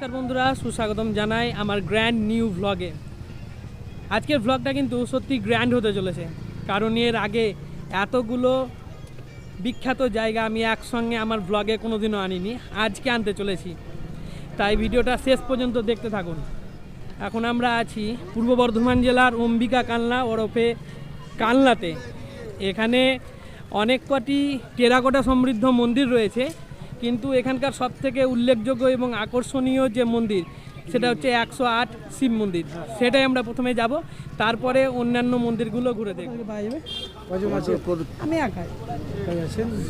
নমস্কার বন্ধুরা, সুস্বাগতম জানাই আমার গ্র্যান্ড নিউ ভ্লগে আজকের ভ্লগটা কিন্তু সত্যি গ্র্যান্ড হতে চলেছে। কারণ এর আগে এতগুলো বিখ্যাত জায়গা আমি একসঙ্গে আমার ভ্লগে কোনোদিনও আনিনি, আজকে আনতে চলেছি। তাই ভিডিওটা শেষ পর্যন্ত দেখতে থাকুন। এখন আমরা আছি পূর্ব বর্ধমান জেলার অম্বিকা কালনা ওরফে কালনাতে। এখানে অনেক কটি টেরাকোটা সমৃদ্ধ মন্দির রয়েছে। কিন্তু এখানকার সবথেকে উল্লেখযোগ্য এবং আকর্ষণীয় যে মন্দির সেটা হচ্ছে একশো আট শিব মন্দির। সেটাই আমরা প্রথমে যাব তারপরে অন্যান্য মন্দিরগুলো ঘুরে দেখব। কজন আছে আমি একাই।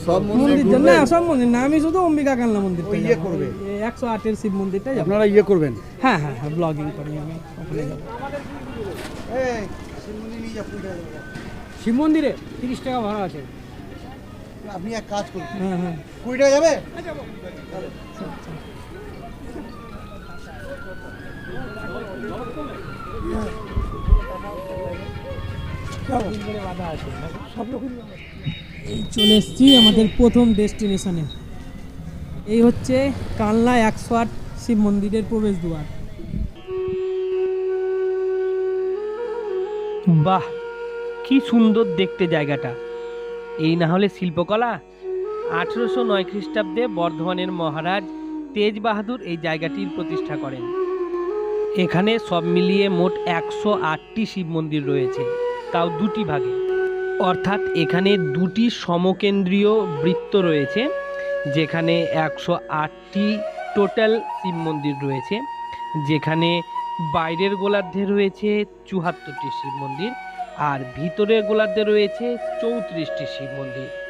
সব মন্দির না সব মন্দির না আমি শুধু অম্বিকা কালনা মন্দির ইয়ে করবে। একশো আটের শিব মন্দিরটা যাব। আপনারা ইয়ে করবেন? হ্যাঁ হ্যাঁ হ্যাঁ ব্লগিং করি আমি ওখানে যাব। শিব মন্দিরে তিরিশ টাকা ভাড়া আছে। আপনি এক কাজ করুন। হ্যাঁ হ্যাঁ। কুড়ি টাকা যাবে? এই চলে এসেছি আমাদের প্রথম ডেস্টিনেশনে। এই হচ্ছে কালনা একশো আট শিব মন্দিরের প্রবেশ দুয়ার বাহ কি সুন্দর দেখতে জায়গাটা। এই না হলে শিল্পকলা আঠেরোশো নয় খ্রিস্টাব্দে বর্ধমানের মহারাজ তেজ বাহাদুর এই জায়গাটির প্রতিষ্ঠা করেন। এখানে সব মিলিয়ে মোট একশো আটটি শিব মন্দির রয়েছে, তাও দুটি ভাগে। অর্থাৎ এখানে দুটি সমকেন্দ্রীয় বৃত্ত রয়েছে, যেখানে একশো আটটি টোটাল শিব মন্দির রয়েছে, যেখানে বাইরের গোলার্ধে রয়েছে চুহাত্তরটি শিব মন্দির আর ভিতরের গোলার্ধে রয়েছে চৌত্রিশটি শিব মন্দির।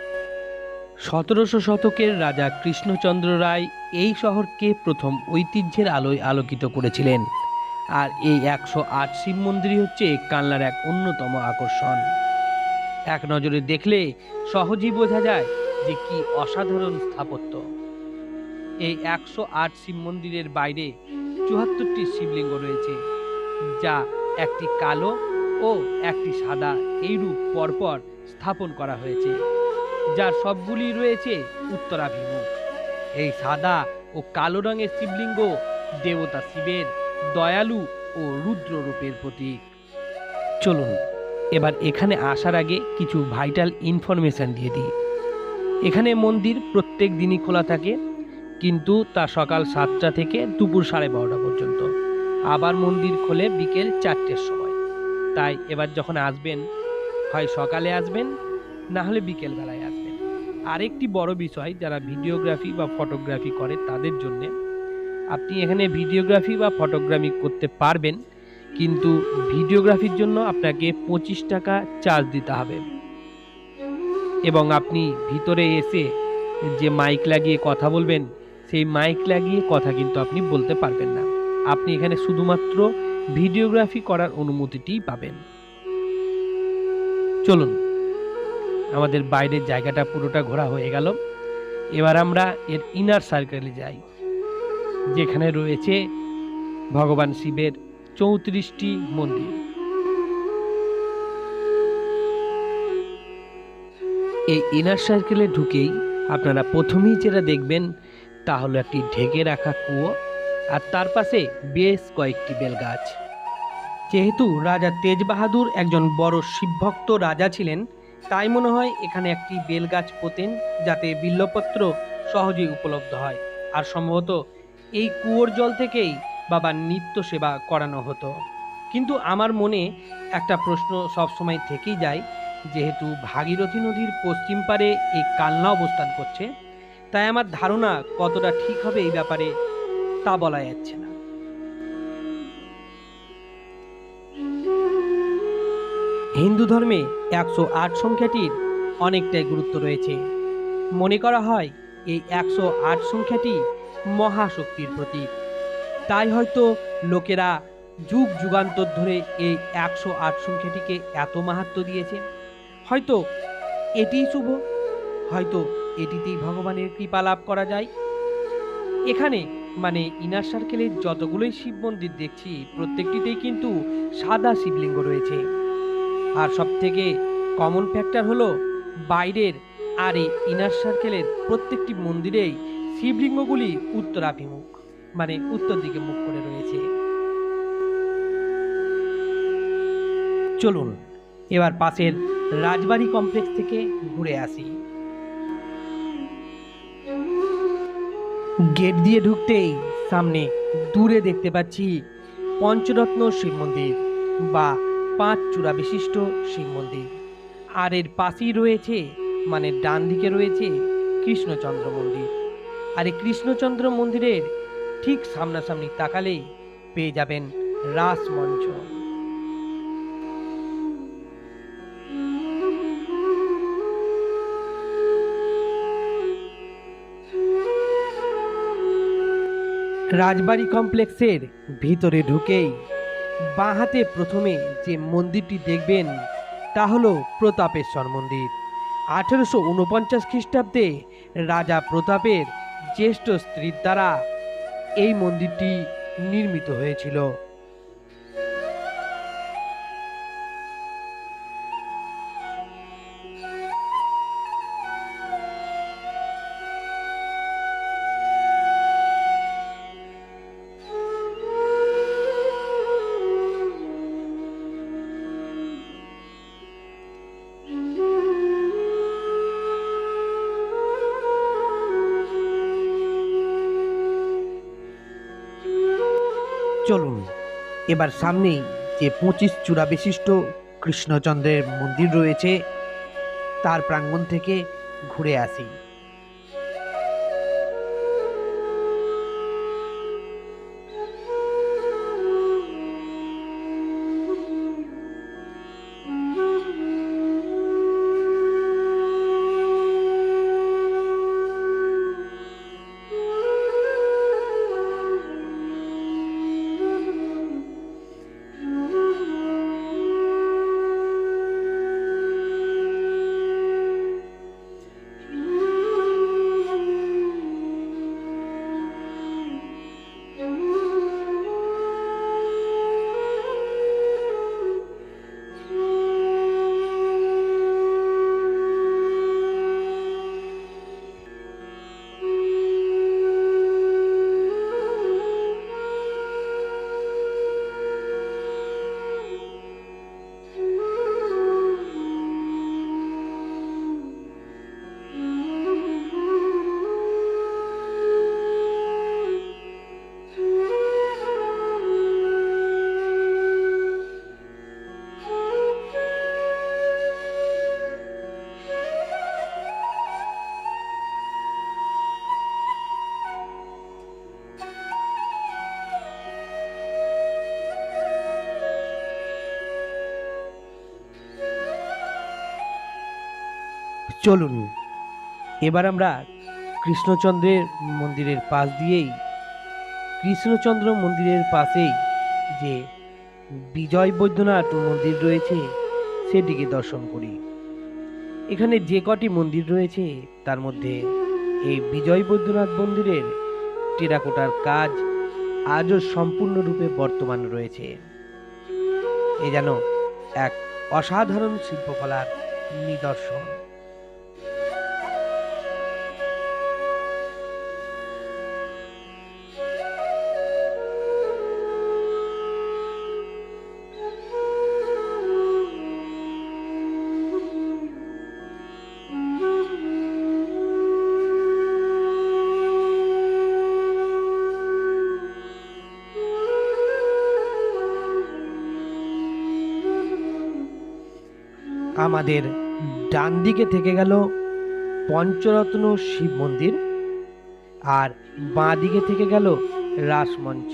সতেরোশো শতকের রাজা কৃষ্ণচন্দ্র রায় এই শহরকে প্রথম ঐতিহ্যের আলোয় আলোকিত করেছিলেন। আর এই একশো আট শিব মন্দিরই হচ্ছে কানলার এক অন্যতম আকর্ষণ। এক নজরে দেখলে সহজেই বোঝা যায় যে কি অসাধারণ স্থাপত্য। এই একশো আট শিব মন্দিরের বাইরে চুয়াত্তরটি শিবলিঙ্গ রয়েছে, যা একটি কালো ও একটি সাদা এইরূপ পরপর স্থাপন করা হয়েছে। যার সবগুলি রয়েছে উত্তরাভিমুখ। এই সাদা ও কালো রঙের শিবলিঙ্গ দেবতা শিবের, দয়ালু ও রুদ্র রূপের প্রতীক। চলুন, এবার এখানে আসার আগে কিছু ভাইটাল ইনফরমেশন দিয়ে দিই। এখানে মন্দির প্রত্যেক দিনই খোলা থাকে, কিন্তু তা সকাল সাতটা থেকে দুপুর সাড়ে বারোটা পর্যন্ত। আবার মন্দির খোলে বিকেল চারটের সময়। তাই এবার যখন আসবেন, হয় সকালে আসবেন, না হলে বিকেল বেলায় আসবেন আরেকটি বড় বিষয় যারা ভিডিওগ্রাফি বা ফটোগ্রাফি করে তাদের জন্য, আপনি এখানে ভিডিওগ্রাফি বা ফটোগ্রাফি করতে পারবেন, কিন্তু ভিডিওগ্রাফির জন্য আপনাকে পঁচিশ টাকা চার্জ দিতে হবে। এবং আপনি ভিতরে এসে যে মাইক লাগিয়ে কথা বলবেন, সেই মাইক লাগিয়ে কথা কিন্তু আপনি বলতে পারবেন না। আপনি এখানে শুধুমাত্র ভিডিওগ্রাফি করার অনুমতিটি পাবেন। চলুন। আমাদের বাইরের জায়গাটা পুরোটা ঘোরা হয়ে গেল। এবার আমরা এর ইনার সার্কেলে যাই, যেখানে রয়েছে ভগবান শিবের চৌত্রিশটি মন্দির। এই ইনার সার্কেলে ঢুকেই আপনারা প্রথমেই যেটা দেখবেন, তা হলো একটি ঢেকে রাখা কুয়ো, আর তার পাশে বেশ কয়েকটি বেলগাছ। যেহেতু রাজা তেজ বাহাদুর একজন বড় শিবভক্ত রাজা ছিলেন তাই মনে হয় এখানে একটি বেলগাছ পোতেন যাতে বিল্লপত্র সহজেই উপলব্ধ হয়। আর সম্ভবত এই কুয়োর জল থেকেই বাবার নিত্য সেবা করানো হতো। কিন্তু আমার মনে একটা প্রশ্ন সবসময় থেকেই যায়, যেহেতু ভাগীরথী নদীর পশ্চিম পারে এই কালনা অবস্থান করছে, তাই আমার ধারণা কতটা ঠিক হবে এই ব্যাপারে তা বলা যাচ্ছে না। হিন্দু ধর্মে একশো আট সংখ্যাটির অনেকটাই গুরুত্ব রয়েছে। মনে করা হয়, এই একশো আট সংখ্যাটি মহাশক্তির প্রতীক। তাই হয়তো লোকেরা যুগ যুগান্তর ধরে এই একশো আট সংখ্যাটিকে এত মাহাত্ম দিয়েছে। হয়তো এটিই শুভ, হয়তো এটিতেই ভগবানের কৃপা লাভ করা যায়। এখানে মানে ইনার সার্কেলের যতগুলোই শিব মন্দির দেখছি, প্রত্যেকটিতেই কিন্তু সাদা শিবলিঙ্গ রয়েছে। আর সব থেকে কমন ফ্যাক্টর হলো বাইরের আর এই ইনার সার্কেলের প্রত্যেকটি মন্দিরেই শিবলিঙ্গগুলি উত্তরাভিমুখ মানে উত্তর দিকে মুখ করে রয়েছে। চলুন, এবার পাশের রাজবাড়ি কমপ্লেক্স থেকে ঘুরে আসি। গেট দিয়ে ঢুকতেই সামনে দূরে দেখতে পাচ্ছি পঞ্চরত্ন শিব মন্দির বা পাঁচ চূড়া বিশিষ্ট শিব মন্দির। আর এর পাশেই রয়েছে মানে ডান দিকে রয়েছে, কৃষ্ণচন্দ্র মন্দির। আর এই কৃষ্ণচন্দ্র মন্দিরের ঠিক সামনাসামনি তাকালেই পেয়ে যাবেন রাস মঞ্চ। রাজবাড়ি কমপ্লেক্সের ভিতরে ঢুকেই বাঁহাতে প্রথমে যে মন্দিরটি দেখবেন, তা হলো প্রতাপেশ্বর মন্দির। আঠেরোশো উনপঞ্চাশ খ্রিস্টাব্দে রাজা প্রতাপের জ্যেষ্ঠ স্ত্রীর দ্বারা এই মন্দিরটি নির্মিত হয়েছিল। চলুন, এবার সামনেই যে পঁচিশ চূড়া বিশিষ্ট কৃষ্ণচন্দ্রের মন্দির রয়েছে, তার প্রাঙ্গণ থেকে ঘুরে আসি। চলুন। এবার আমরা কৃষ্ণচন্দ্রের মন্দিরের পাশ দিয়েই, কৃষ্ণচন্দ্র মন্দিরের পাশেই যে বিজয় বৈদ্যনাথ মন্দির রয়েছে, সেটিকে দর্শন করি। এখানে যে কটি মন্দির রয়েছে, তার মধ্যে এই বিজয় বৈদ্যনাথ মন্দিরের টেরাকোটার কাজ আজও সম্পূর্ণরূপে বর্তমান রয়েছে। এ যেন এক অসাধারণ শিল্পকলার নিদর্শন। আমাদের ডান দিকে থেকে গেল পঞ্চরত্ন শিব মন্দির আর বাঁ দিকে থেকে গেল রাসমঞ্চ।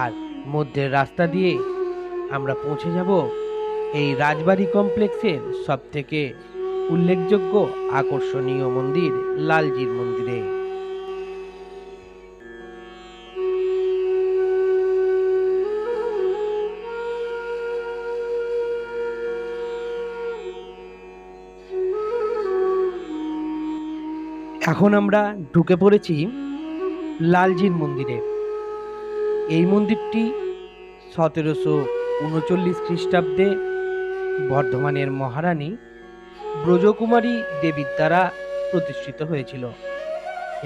আর মধ্যের রাস্তা দিয়ে আমরা পৌঁছে যাব এই রাজবাড়ি কমপ্লেক্সের সব থেকে উল্লেখযোগ্য আকর্ষণীয় মন্দির লালজির মন্দিরে। এখন আমরা ঢুকে পড়েছি লালজির মন্দিরে। এই মন্দিরটি সতেরোশো উনচল্লিশ খ্রিস্টাব্দে বর্ধমানের মহারানী ব্রজকুমারী দেবীর দ্বারা প্রতিষ্ঠিত হয়েছিল।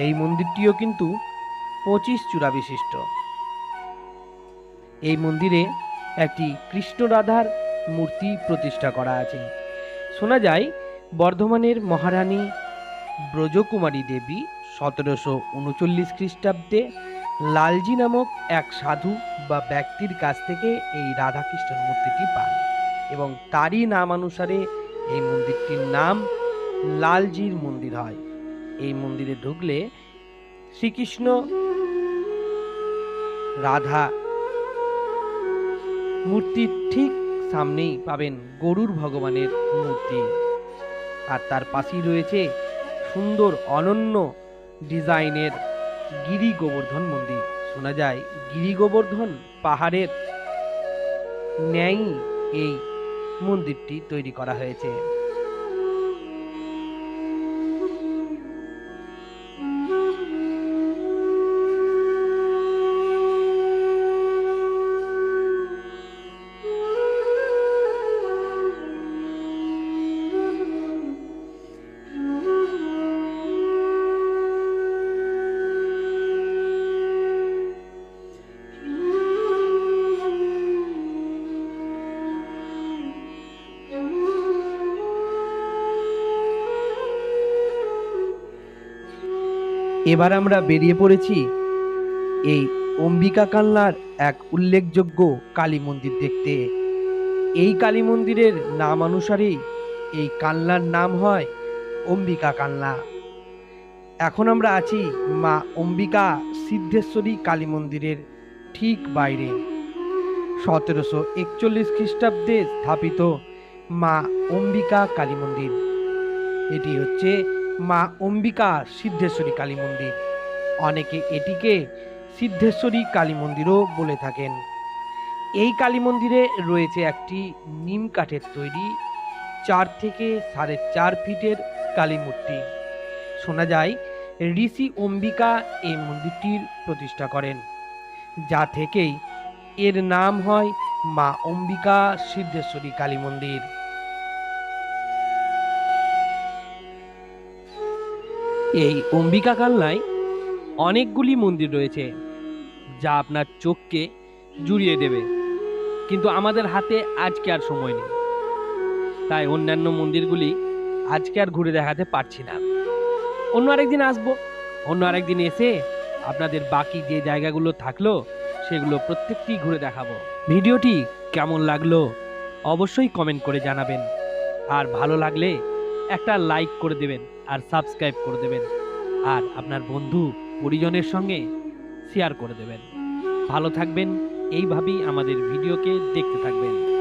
এই মন্দিরটিও কিন্তু পঁচিশ চূড়া বিশিষ্ট। এই মন্দিরে একটি কৃষ্ণ রাধার মূর্তি প্রতিষ্ঠা করা আছে। শোনা যায়, বর্ধমানের মহারানী ব্রজকুমারী দেবী সতেরোশো উনচল্লিশ খ্রিস্টাব্দে লালজি নামক এক সাধু বা ব্যক্তির কাছ থেকে এই রাধাকৃষ্ণের মূর্তিটি পান এবং তারই নামানুসারে এই মন্দিরটির নাম লালজির মন্দির হয়। এই মন্দিরে ঢুকলে শ্রীকৃষ্ণ রাধা মূর্তির ঠিক সামনেই পাবেন গরুর ভগবানের মূর্তি। আর তার পাশেই রয়েছে সুন্দর, অনন্য ডিজাইনের গিরি গোবর্ধন মন্দির। শোনা যায়, গিরি গোবর্ধন পাহাড়ের ন্যায় এই মন্দিরটি তৈরি করা হয়েছে। এবার আমরা বেরিয়ে পড়েছি এই অম্বিকা কালনার এক উল্লেখযোগ্য কালী মন্দির দেখতে। এই কালী মন্দিরের নাম অনুসারেই এই কালনার নাম হয় অম্বিকা কালনা এখন আমরা আছি মা অম্বিকা সিদ্ধেশ্বরী কালী মন্দিরের ঠিক বাইরে। সতেরোশো একচল্লিশ খ্রিস্টাব্দে স্থাপিত মা অম্বিকা কালী মন্দির। এটি হচ্ছে মা অম্বিকা সিদ্ধেশ্বরী কালী মন্দির। অনেকে এটিকে সিদ্ধেশ্বরী কালী মন্দিরও বলে থাকেন। এই কালী মন্দিরে রয়েছে একটি নিম কাঠের তৈরি চার থেকে সাড়ে চার ফিটের কালী মূর্তি। শোনা যায়, ঋষি অম্বিকা এই মন্দিরটির প্রতিষ্ঠা করেন। যা থেকেই এর নাম হয় মা অম্বিকা সিদ্ধেশ্বরী কালী মন্দির। এই অম্বিকা কালনায় অনেকগুলি মন্দির রয়েছে, যা আপনার চোখকে জুড়িয়ে দেবে। কিন্তু আমাদের হাতে আজকে আর সময় নেই। তাই অন্যান্য মন্দিরগুলি আজকে আর ঘুরে দেখাতে পারছি না। অন্য আরেকদিন আসব। অন্য আরেকদিন এসে আপনাদের বাকি যে জায়গাগুলো থাকল, সেগুলো প্রত্যেকটি ঘুরে দেখাবো। ভিডিওটি কেমন লাগল অবশ্যই কমেন্ট করে জানাবেন। আর ভালো লাগলে একটা লাইক করে দেবেন। আর সাবস্ক্রাইব করে দেবেন। আর আপনার বন্ধু পরিজনের সঙ্গে শেয়ার করে দেবেন। ভালো থাকবেন, এইভাবেই আমাদের ভিডিওকে দেখতে থাকবেন।